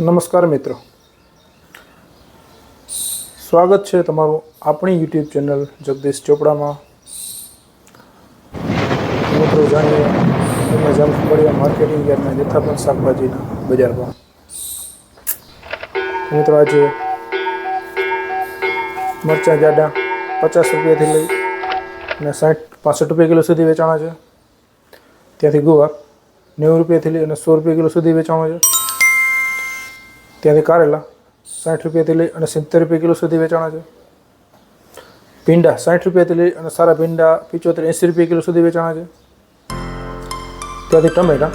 નમસ્કાર મિત્રો. સ્વાગત છે તમારું આપણી યુટ્યુબ ચેનલ જગદીશ ચોપડામાં. મિત્રો જાણીએ એમાં જામખંભાળિયા માર્કેટિંગ યાર્ડના જથ્થાબંધ શાકભાજીના બજારમાં. મિત્રો આજે મરચાં જાડા પચાસ રૂપિયાથી લઈ અને સાઠ, પાસઠ રૂપિયા કિલો સુધી વેચાણા છે. ત્યાંથી ગુવાર નેવું રૂપિયાથી લઈ અને સો રૂપિયા કિલો સુધી વેચાણો છે. ત્યાંથી કારેલા સાઠ રૂપિયાથી લઈ અને સિત્તેર રૂપિયા કિલો સુધી વેચાણા છે. ભીંડા સાઠ રૂપિયાથી લઈ અને સારા ભીંડા પિચોતેર, એંસી રૂપિયા કિલો સુધી વેચાણા છે. ત્યાંથી ટમેટા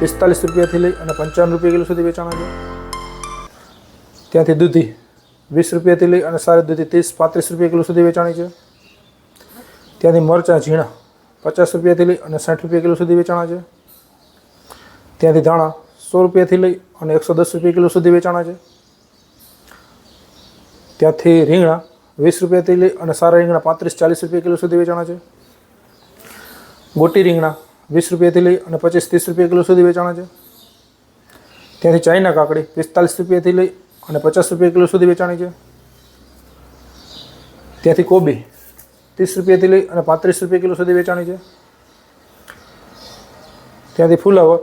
પિસ્તાલીસ રૂપિયાથી લઈ અને પંચાવન રૂપિયા કિલો સુધી વેચાણા છે. ત્યાંથી દૂધી વીસ રૂપિયાથી લઈ અને સારી દૂધી ત્રીસ, પાંત્રીસ રૂપિયા કિલો સુધી વેચાણી છે. ત્યાંથી મરચાં, ઝીણા પચાસ રૂપિયાથી લઈ અને સાઠ રૂપિયા કિલો સુધી વેચાણા છે. ત્યાંથી ધાણા સો રૂપિયાથી લઈ અને એકસો દસ રૂપિયા કિલો સુધી વેચાણા છે. ત્યાંથી રીંગણા વીસ રૂપિયાથી લઈ અને સારા રીંગણા પાંત્રીસ ચાલીસ રૂપિયા કિલો સુધી વેચાણા છે. ગોટી રીંગણા વીસ રૂપિયાથી લઈ અને પચીસ ત્રીસ રૂપિયા કિલો સુધી વેચાણા છે. ત્યાંથી ચાઇના કાકડી પિસ્તાલીસ રૂપિયાથી લઈ અને પચાસ રૂપિયા કિલો સુધી વેચાણી છે. ત્યાંથી કોબી ત્રીસ રૂપિયાથી લઈ અને પાંત્રીસ રૂપિયા કિલો સુધી વેચાણી છે. ત્યાંથી ફુલાવર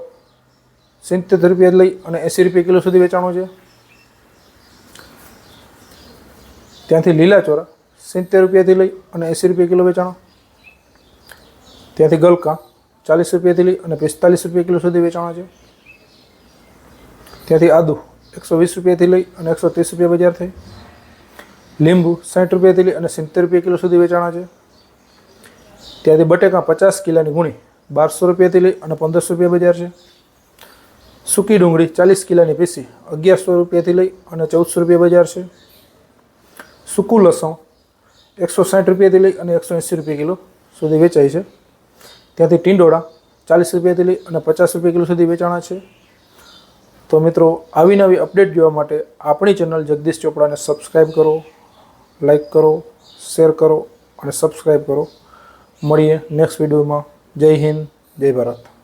સિત્તેર રૂપિયા લઈ અને એંસી રૂપિયા કિલો સુધી વેચાણો છે. ત્યાંથી લીલા ચોરા સિત્તેર રૂપિયાથી લઈ અને એંસી રૂપિયા કિલો વેચાણો. ત્યાંથી ગલકા ચાલીસ રૂપિયાથી લઈ અને પિસ્તાલીસ રૂપિયા કિલો સુધી વેચાણો છે. ત્યાંથી આદુ એકસો વીસ રૂપિયાથી લઈ અને એકસો ત્રીસ રૂપિયા બજાર થઈ. લીંબુ સાઠ રૂપિયાથી લઈ અને સિત્તેર રૂપિયા કિલો સુધી વેચાણા છે. ત્યાંથી બટેકા પચાસ કિલોની ગુણી બારસો રૂપિયાથી લઈ અને પંદરસો રૂપિયા બજાર છે. સૂકી ડુંગળી ચાલીસ કિલોની પીસી અગિયારસો રૂપિયાથી લઈ અને ચૌદસો રૂપિયા બજાર છે. સૂકું લસણ એકસો સાઠ રૂપિયાથી લઈ અને એકસો એંસી રૂપિયા કિલો સુધી વેચાય છે. ત્યાંથી ટીંડોળા ચાલીસ રૂપિયાથી લઈ અને પચાસ રૂપિયા કિલો સુધી વેચાણા છે. તો મિત્રો, આવી નવી અપડેટ જોવા માટે આપણી ચેનલ જગદીશ ચોપડાને સબસ્ક્રાઈબ કરો લાઈક કરો, શેર કરો અને સબસ્ક્રાઈબ કરો. મળીએ નેક્સ્ટ વિડીયોમાં. જય હિન્દ, જય ભારત.